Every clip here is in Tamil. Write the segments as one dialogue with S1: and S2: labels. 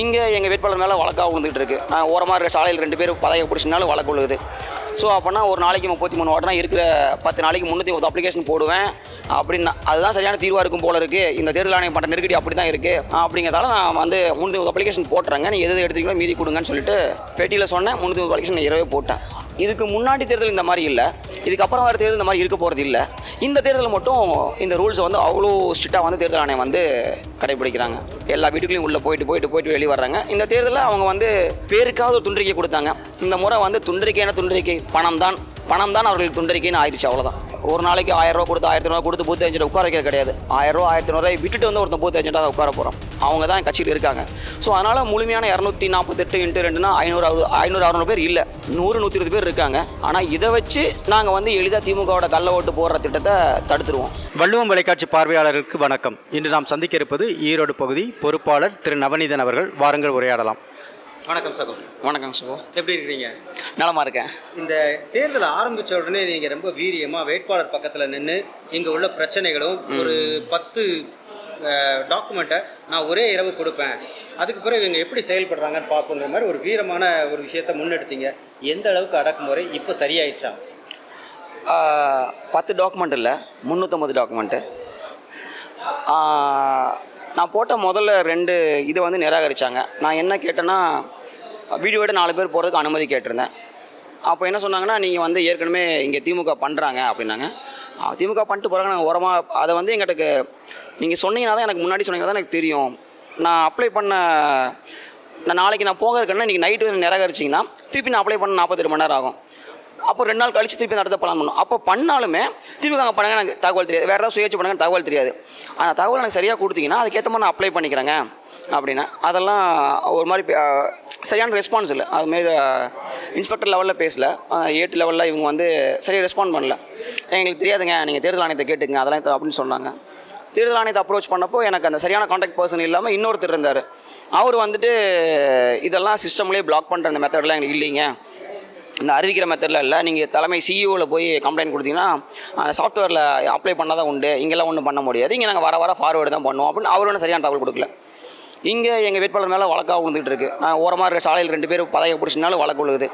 S1: இங்கே எங்கள் வேட்பாளர் மேலே வழக்காக விழுந்துகிட்டு இருக்குது நான் ஓரமாக இருக்கிற சாலையில் ரெண்டு பேர் பதவியை பிடிச்சினாலும் வழக்கு விழுகுது ஸோ அப்போனா ஒரு நாளைக்கு முப்பத்தி மூணு வாட்டினா இருக்கிற பத்து நாளைக்கு முந்நூற்றி ஒருத்த அப்ளிகேஷன் போடுவேன். அப்படின்னா அதுதான் சரியான தீர்வாக இருக்கும் போல இருக்குது இந்த தேர்தல் ஆணையம் பண்ணுற நெருக்கடி அப்படி தான் இருக்குது அப்படிங்கிறதால நான் வந்து முந்நூற்றி ஒருத்த அப்ளிகேஷன் போட்டுறேங்க. நீ எது எது மீதி கொடுங்கன்னு சொல்லிட்டு பேட்டியில் சொன்னேன். முந்நூற்றி ஒருத்த அப்ளிகேஷன் இரவே போட்டேன். இதுக்கு முன்னாடி தேர்தல் இந்த மாதிரி இல்லை. இதுக்கப்புறம் வர தேர்தல் இந்த மாதிரி இருக்க போகிறது இல்லை. இந்த தேர்தல் மட்டும் இந்த ரூல்ஸை வந்து அவ்வளோ ஸ்ட்ரிக்டாக வந்து தேர்தல் ஆணையம் வந்து கடைபிடிக்கிறாங்க. எல்லா வீட்டுக்குள்ளேயும் உள்ளே போயிட்டு போயிட்டு போயிட்டு வெளியே வர்றாங்க. இந்த தேர்தலில் அவங்க வந்து பேருக்காவது ஒரு துண்டறிக்கை கொடுத்தாங்க. இந்த முறை வந்து துண்டறிக்கையான துண்டறிக்கை பணம் தான் பணம் தான் அவர்களுக்கு துண்டறிக்கைன்னு ஆயிடுச்சு அவ்வளோதான் ஒரு நாளைக்கு ஆயிரம் ரூபா கொடுத்து ஆயிரத்தி ரூபா கொடுத்து பூத் ஏஜென்ட் உட்கார வைக்கிறது கிடையாது. ஆயிரம் ரூபா ஆயிரத்தி ரூபாய் விட்டுட்டு வந்து ஒருத்தன் பூத் ஏஜென்ட்டாக உட்கார போகிறோம் அவங்க தான் கட்சியில் இருக்காங்க. ஸோ அதனால் முழுமையான இரநூத்தி நாற்பத்தெட்டு இன்ட்டு ரெண்டுனா ஐநூறு அறுபது ஐநூறு அறுநூறு பேர் இல்லை. நூறு நூற்றி இருபது பேர் இருக்காங்க. ஆனால் இதை வச்சு நாங்கள் வந்து எளிதாக திமுகவோட கள்ள ஓட்டு போடுற திட்டத்தை தடுத்துருவோம்.
S2: வள்ளுவம் தொலைக்காட்சி பார்வையாளர்களுக்கு வணக்கம். இன்று நாம் சந்திக்க இருப்பது ஈரோடு பகுதி பொறுப்பாளர் திரு நவநீதன் அவர்கள். வாருங்கள் உரையாடலாம். வணக்கம் சகோ.
S1: வணக்கம் சுகோ.
S2: எப்படி இருக்கிறீங்க?
S1: நலமாக இருக்கேன்.
S2: இந்த தேர்தல் ஆரம்பித்த உடனே நீங்கள் ரொம்ப வீரியமாக வேட்பாளர் பக்கத்தில் நின்று இங்கே உள்ள பிரச்சனைகளும் ஒரு பத்து டாக்குமெண்ட்டை நான் ஒரே இரவு கொடுப்பேன். அதுக்கு பிறகு இவங்க எப்படி செயல்படுறாங்கன்னு பார்ப்போங்கிற மாதிரி ஒரு வீரமான ஒரு விஷயத்தை முன்னெடுத்தீங்க. எந்த அளவுக்கு அடக்குமுறை இப்போ சரியாயிடுச்சா
S1: பத்து டாக்குமெண்ட் இல்லை முந்நூற்றம்பது டாக்குமெண்ட்டு நான் போட்ட முதல்ல ரெண்டு இதை வந்து நிராகரித்தாங்க நான் என்ன கேட்டேன்னா வீடியோட நாலு பேர் போகிறதுக்கு அனுமதி கேட்டிருந்தேன். அப்போ என்ன சொன்னாங்கன்னா நீங்கள் வந்து ஏற்கனவே இங்கே திமுக பண்ணுறாங்க அப்படின்னாங்க. திமுக பண்ணிட்டு போகிறாங்க நாங்கள் உரமாக அதை வந்து எங்கிட்ட நீங்கள் சொன்னீங்கன்னா தான் எனக்கு முன்னாடி சொன்னீங்கன்னா தான் எனக்கு தெரியும். நான் அப்ளை பண்ண நான் நாளைக்கு நான் போக இருக்கேன்னா இன்றைக்கி நைட்டு வந்து நிராகரிச்சிங்கன்னா திருப்பி நான் அப்ளை பண்ண நாற்பத்தெட்டு மணி நேரம் ஆகும். அப்போ ரெண்டு நாள் கழிச்சு திருப்பி நடத்த பிளான் பண்ணணும் அப்போ பண்ணாலுமே திருப்பி அங்கே பண்ணுங்க எனக்கு தகவல் தெரியாது. வேறு ஏதாவது சுயேட்சை பண்ணுங்க தகவல் தெரியாது. அந்த தகவல் எனக்கு சரியாக கொடுத்தீங்கன்னா அதுக்கேற்ற மாதிரி நான் அப்ளை பண்ணிக்கிறேங்க அப்படின்னா. அதெல்லாம் ஒரு மாதிரி சரியான ரெஸ்பான்ஸ் இல்லை. அதுமாரி இன்ஸ்பெக்டர் லெவலில் பேசல. ஏட்டு லெவலில் இவங்க வந்து சரியாக ரெஸ்பாண்ட் பண்ணல. எங்களுக்கு தெரியாதுங்க நீங்கள் தேர்தல் ஆணையத்தை கேட்டுங்க அதெல்லாம் அப்படின்னு சொன்னாங்க. தேர்தல் ஆணையத்தை அப்ரோச் பண்ணப்போ எனக்கு அந்த சரியான காண்டாக்ட் பர்சன் இல்லாமல் இன்னொருத்தர் இருந்தார். அவர் வந்துட்டு இதெல்லாம் சிஸ்டம்லேயே பிளாக் பண்ணுற அந்த மெத்தடெலாம் எங்களுக்கு இல்லைங்க. இந்த அறிவிக்கிற மெத்தடில் இல்லை. நீங்கள் தலைமை சிஇஓவில் போய் கம்ப்ளைண்ட் கொடுத்தீங்கன்னா அந்த சாஃப்ட்வேரில் அப்ளை பண்ணால் தான் உண்டு. இங்கெல்லாம் ஒன்றும் பண்ண முடியாது. இங்கே நாங்கள் வர வர ஃபார்வேர்டு தான் பண்ணுவோம் அப்படின்னு அவர் ஒன்றும் சரியான தகவல் கொடுக்கல. இங்கே எங்கள் வேட்பாளர் மேலே வழக்காக விழுந்துட்டு இருக்குது நான் ஓரமாக இருக்கிற சாலையில் ரெண்டு பேர் பதையை பிடிச்சினாலும் வழக்கு விழுகுது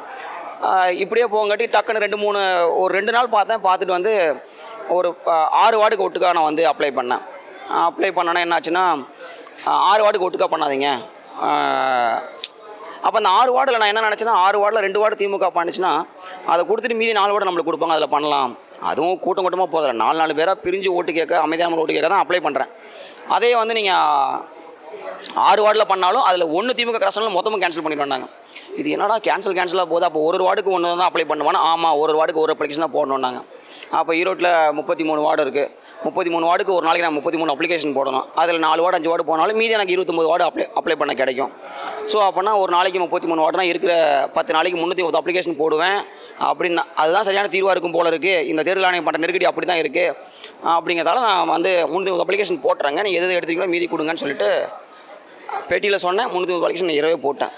S1: இப்படியே போங்காட்டி டக்குன்னு ரெண்டு மூணு ஒரு ரெண்டு நாள் பார்த்தேன் பார்த்துட்டு வந்து ஒரு ஆறு வார்டுக்கு ஒட்டுக்காக நான் வந்து அப்ளை பண்ணேன். அப்ளை பண்ணேன்னா என்னாச்சுன்னா ஆறு வார்டுக்கு ஒட்டுக்காக பண்ணாதீங்க. அப்போ அந்த ஆறு வார்டில் நான் என்ன நினச்சேன்னா ஆறு வார்டில் ரெண்டு வார்டு திமுக பண்ணுச்சுன்னா அதை கொடுத்துட்டு மீதி நாலு வார்டு நம்மளுக்கு கொடுப்பாங்க அதில் பண்ணலாம். அதுவும் கூட்டம் கூட்டமாக போதில்லை நாலு நாலு பேராக பிரிஞ்சு ஓட்டு கேட்க அமைதியான ஓட்டு கேட்க தான் அப்ளை பண்ணுறேன் அதே வந்து நீங்கள் ஆறு வார்டில் பண்ணாலும் அதில் ஒன்று திமுக கிடச்சாலும் மொத்தமும் கேன்சல் பண்ணிடுவாங்க இது என்னடா கேன்சல் கேன்சலாக போகுது? அப்போ ஒரு வார்டுக்கு ஒன்று தான் அப்ளை பண்ணுவானா? ஆமாம் ஒரு வார்டுக்கு ஒரு அப்ளிகேஷன் தான் போடணுன்னாங்க அப்போ ஈரோட்டில் முப்பத்தி மூணு வார்டு இருக்குது முப்பத்தி மூணு வார்டுக்கு ஒரு நாளைக்கு நான் முப்பத்தி மூணு அப்ளிகேஷன் போடணும். அதில் நாலு வார்டு அஞ்சு வார்டு போனாலும் மீதி எனக்கு இருபத்தொம்பது வார்டு அப்ளை அப்ளை பண்ண கிடைக்கும். ஸோ அப்போனா ஒரு நாளைக்கு முப்பத்தி மூணு வார்டுனா இருக்கிற பத்து நாளைக்கு முந்நூற்றி ஒருத்த அப்ளிகேஷன் போடுவேன். அப்படின்னா அதுதான் சரியான தீர்வாக இருக்கும் போல இருக்குது இந்த தேர்தல் ஆணையம் பண்ணுற நெருக்கடி அப்படி தான் இருக்குது அப்படிங்கிறதால நான் வந்து முந்நூற்றி அப்ளிகேஷன் போட்டுறேங்க. நீங்கள் எது எது எடுத்துக்கீங்களோ மீதி கொடுங்கன்னு சொல்லிட்டு பேட்டியில் சொன்னேன் முந்நூற்றி முப்பது அப்ளிகேஷன் இரவே போட்டேன்.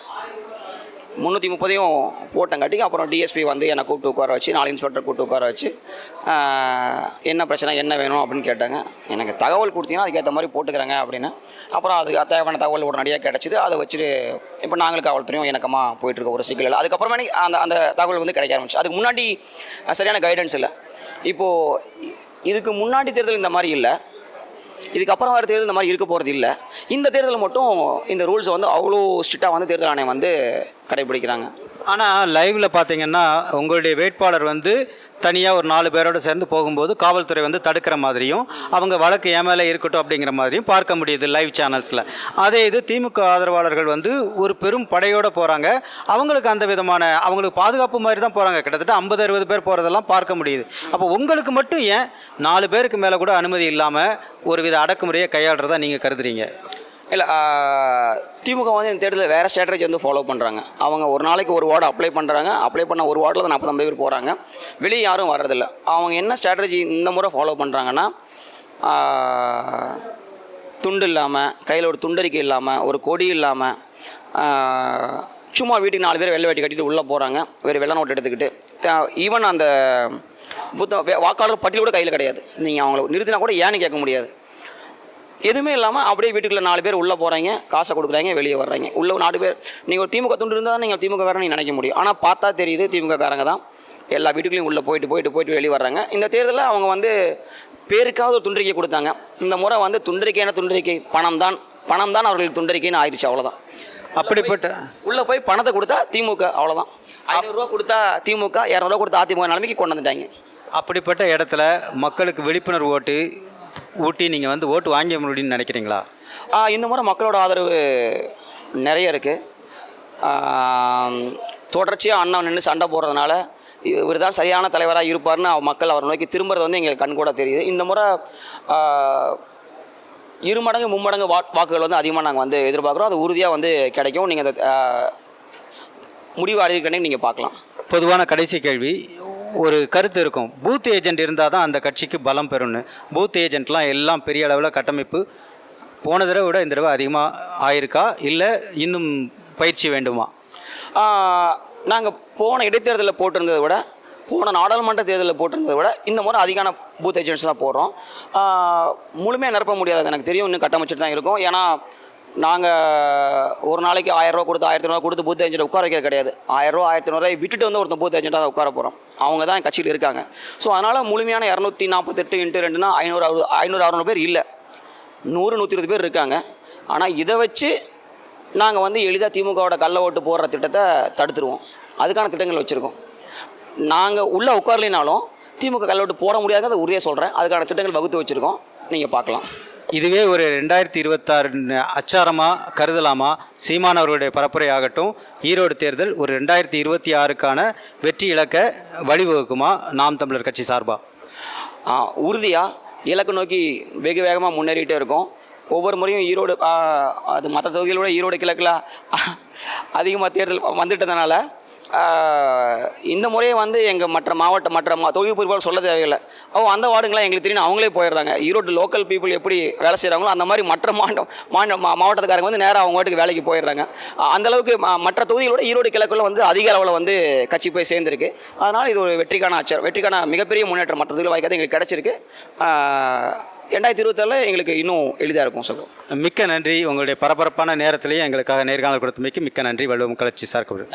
S1: முந்நூற்றி முப்பதையும் போட்டங்காட்டிக்கு அப்புறம் டிஎஸ்பி வந்து என்னை கூப்பிட்டு உட்கார வச்சு நாலு இன்ஸ்பெக்டர் கூப்பிட்டு உட்கார வச்சு என்ன பிரச்சனை என்ன வேணும் அப்படின்னு கேட்டாங்க. எனக்கு தகவல் கொடுத்தீங்கன்னா அதுக்கேற்ற மாதிரி போட்டுக்கிறேங்க அப்படின்னு. அப்புறம் அதுக்கு தேவையான தகவல் உடனடியாக கிடச்சிது. அதை வச்சுட்டு இப்போ நாங்களும் காவல்துறையும் இணக்கமாக போயிட்டுருக்க ஒரு சிக்கல் இல்லை. அதுக்கப்புறமே அந்த அந்த தகவல் வந்து கிடைக்க ஆரம்பிச்சு. அதுக்கு முன்னாடி சரியான கைடன்ஸ் இல்லை. இப்போது இதுக்கு முன்னாடி தேர்தல் இந்த மாதிரி இல்லை. இதுக்கப்புறம் வர தேர்தல் இந்த மாதிரி இருக்க போகிறது இல்லை. இந்த தேர்தல் மட்டும் இந்த ரூல்ஸை வந்து அவ்வளோ ஸ்ட்ரிக்டாக வந்து தேர்தல் ஆணையம் வந்து கடைபிடிக்கிறாங்க.
S2: ஆனால் லைவில் பார்த்தீங்கன்னா உங்களுடைய வேட்பாளர் வந்து தனியாக ஒரு நாலு பேரோடு சேர்ந்து போகும்போது காவல்துறை வந்து தடுக்கிற மாதிரியும் அவங்க வழக்கு என் மேலே இருக்கட்டும் அப்படிங்கிற மாதிரியும் பார்க்க முடியுது லைவ் சேனல்ஸில் அதே இது திமுக ஆதரவாளர்கள் வந்து ஒரு பெரும் படையோடு போகிறாங்க அவங்களுக்கு அந்த விதமான அவங்களுக்கு பாதுகாப்பு மாதிரி தான் போகிறாங்க கிட்டத்தட்ட ஐம்பது அறுபது பேர் போகிறதெல்லாம் பார்க்க முடியுது. அப்போ உங்களுக்கு மட்டும் ஏன் நாலு பேருக்கு மேலே கூட அனுமதி இல்லாமல் ஒரு வித அடக்குமுறையை கையாளுறதா நீங்கள் கருதுறீங்க?
S1: இல்லை திமுக வந்து இந்த தேர்தலில் வேறு ஸ்ட்ராட்டஜி வந்து ஃபாலோ பண்ணுறாங்க அவங்க ஒரு நாளைக்கு ஒரு வார்டு அப்ளை பண்ணுறாங்க அப்ளை பண்ண ஒரு வார்டில் தான் நாற்பத்தம்பது பேர் போகிறாங்க வெளியே யாரும் வர்றதில்ல. அவங்க என்ன ஸ்ட்ராட்டஜி இந்த முறை ஃபாலோ பண்ணுறாங்கன்னா துண்டு இல்லாமல் கையில் ஒரு துண்டறிக்கை இல்லாமல் ஒரு கொடி இல்லாமல் சும்மா வீட்டுக்கு நாலு பேர் வெள்ளை வேட்டி கட்டிட்டு உள்ளே போகிறாங்க வேறு வெள்ளை நோட்டு எடுத்துக்கிட்டு. ஈவன் அந்த புத்த வாக்காளர் பட்டியல் கூட கையில் கிடையாது. நீங்கள் அவங்கள நிறுத்தினா கூட ஏன்னு கேட்க முடியாது. எதுவுமே இல்லாமல் அப்படியே வீட்டுக்குள்ள நாலு பேர் உள்ளே போகிறாங்க காசை கொடுக்குறாங்க வெளியே வர்றாங்க. உள்ள நாலு பேர் நீங்கள் ஒரு திமுக துண்டு இருந்தால் நீங்கள் திமுக காரன் நினைக்க முடியும். ஆனால் பார்த்தா தெரியுது திமுக காரங்க தான். எல்லா வீட்டுக்குள்ளேயும் உள்ளே போயிட்டு போயிட்டு போயிட்டு வெளியே வர்றாங்க. இந்த தேர்தலில் அவங்க வந்து பேருக்காவது ஒரு துண்டறிக்கை கொடுத்தாங்க. இந்த முறை வந்து துண்டறிக்கையான துண்டறிக்கை பணம் தான். பணம் தான் அவர்களுக்கு துண்டறிக்கைன்னு ஆயிடுச்சு அவ்வளோதான்
S2: அப்படிப்பட்ட
S1: உள்ளே போய் பணத்தை கொடுத்தா திமுக அவ்வளோதான் ஐநூறுரூவா கொடுத்தா திமுக இரநூறுவா கொடுத்தா அதிமுக நிலைமைக்கு கொண்டு வந்துட்டாங்க.
S2: அப்படிப்பட்ட இடத்துல மக்களுக்கு விழிப்புணர்வு ஓட்டு ஊட்டி நீங்கள் வந்து ஓட்டு வாங்க முடியும்னு நினைக்கிறீங்களா?
S1: ஆ, இந்த முறை மக்களோட ஆதரவு நிறைய இருக்குது தொடர்ச்சியாக அண்ணன் நின்று சண்டை போடுறதுனால இவர் தான் சரியான தலைவராக இருப்பார்னு அவ- மக்கள் அவர் நோக்கி திரும்புறது வந்து எங்களுக்கு கண் கூட தெரியுது. இந்த முறை ஆ, இரு மடங்கு மும்மடங்கு வா வாக்குகள் வந்து அதிகமாக நாங்கள் வந்து எதிர்பார்க்குறோம். அது உறுதியாக வந்து கிடைக்கும். நீங்கள் அந்த முடிவு அறிவிக்கணும் நீங்கள் பார்க்கலாம்.
S2: பொதுவான கடைசி கேள்வி ஒரு கருத்து இருக்கும். பூத் ஏஜென்ட் இருந்தால் தான் அந்த கட்சிக்கு பலம் பெறும்னு. பூத் ஏஜென்ட்லாம் எல்லாம் பெரிய அளவில் கட்டமைப்பு போன தடவை விட இந்த தடவை அதிகமாக ஆயிருக்கா? இல்லை இன்னும் பயிற்சி வேண்டுமா?
S1: நாங்கள் போன இடைத்தேர்தலில் போட்டிருந்ததை விட போன நாடாளுமன்ற தேர்தலில் போட்டிருந்ததை விட இந்த முறை அதிகான பூத் ஏஜென்ட்ஸ் தான் போடுறோம் முழுமையாக நிரப்ப முடியாது. எனக்கு தெரியும் இன்னும் கட்டமைச்சிட்டு தான் இருக்கும். ஏன்னா நாங்கள் ஒரு நாளைக்கு ஆயிரரூவா கொடுத்து ஆயிரத்தி ரூபா கொடுத்து பூத் ஏஜென்ட் உட்கார வைக்கிறது கிடையாது. ஆயிரரூவா ஆயிரத்தி நூறுரூவாய் விட்டுட்டு வந்து ஒருத்தன் பூத் ஏஜென்ட்டாக உட்கார போகிறோம் அவங்க தான் கட்சியில் இருக்காங்க. ஸோ அதனால் முழுமையான இரநூத்தி நாற்பத்தெட்டு இன்ட்டு ரெண்டுனா ஐநூறு அறுபது ஐநூறு அறுநூறு பேர் இல்லை. நூறு நூற்றி இருபது பேர் இருக்காங்க. ஆனால் இதை வச்சு நாங்கள் வந்து எளிதாக திமுகவோட கள்ள ஓட்டு போடுற திட்டத்தை தடுத்துருவோம். அதுக்கான திட்டங்கள் வச்சுருக்கோம். நாங்கள் உள்ளே உட்காரலினாலும் திமுக கள்ள ஓட்டு போட முடியாதுங்கிறத உறுதியாக சொல்கிறேன் அதுக்கான திட்டங்கள் வகுத்து வச்சுருக்கோம். நீங்கள் பார்க்கலாம்.
S2: இதுவே ஒரு ரெண்டாயிரத்தி இருபத்தாறு அச்சாரமாக கருதலாமா சீமான் அவர்களுடைய பரப்புரை ஆகட்டும். ஈரோடு தேர்தல் ஒரு ரெண்டாயிரத்தி இருபத்தி ஆறுக்கான வெற்றி இலக்க வழிவகுக்குமா நாம் தமிழர் கட்சி சார்பாக
S1: உறுதியாக இலக்கு நோக்கி வெகு வேகமாக முன்னேறிட்டே இருக்கோம். ஒவ்வொரு முறையும் ஈரோடு அது மற்ற தொகுதிகளோட ஈரோடு கிழக்கில் அதிகமாக தேர்தல் வந்துட்டதுனால இந்த முறையை வந்து எங்கள் மற்ற மாவட்ட மற்ற மா தொகுதி பொறுப்பாளர் சொல்ல தேவையில்லை. ஓ அந்த வார்டுங்களாம் எங்களுக்கு தெரியும். அவங்களே போயிடுறாங்க. ஈரோடு லோக்கல் பீப்புள் எப்படி வேலை செய்கிறாங்களோ அந்த மாதிரி மற்ற மாவட்டம் மாநில மாவட்டத்துக்காரங்க வந்து நேராக அவங்க வாட்டுக்கு வேலைக்கு போயிடுறாங்க. ஆ, அந்த அளவுக்கு ம- மற்ற தொகுதிகளோட ஈரோடு கிழக்குள்ள வந்து அதிக அளவில் வந்து கட்சி போய் சேர்ந்துருக்கு. அதனால் இது ஒரு வெற்றிக்கான அச்சம் வெற்றிக்கான மிகப்பெரிய முன்னேற்றம் மற்ற தொகுதியில் வாய்க்காது எங்களுக்கு கிடச்சிருக்கு. ரெண்டாயிரத்தி இருபத்தாறில் எங்களுக்கு இன்னும் எளிதாக இருக்கும் சொல்லுவோம்
S2: மிக்க நன்றி. உங்களுடைய பரபரப்பான நேரத்திலேயே எங்களுக்காக நேர்காணல் கொடுத்தமைக்கு மிக்க நன்றி. வள்ளுவம் கட்சி சார்பு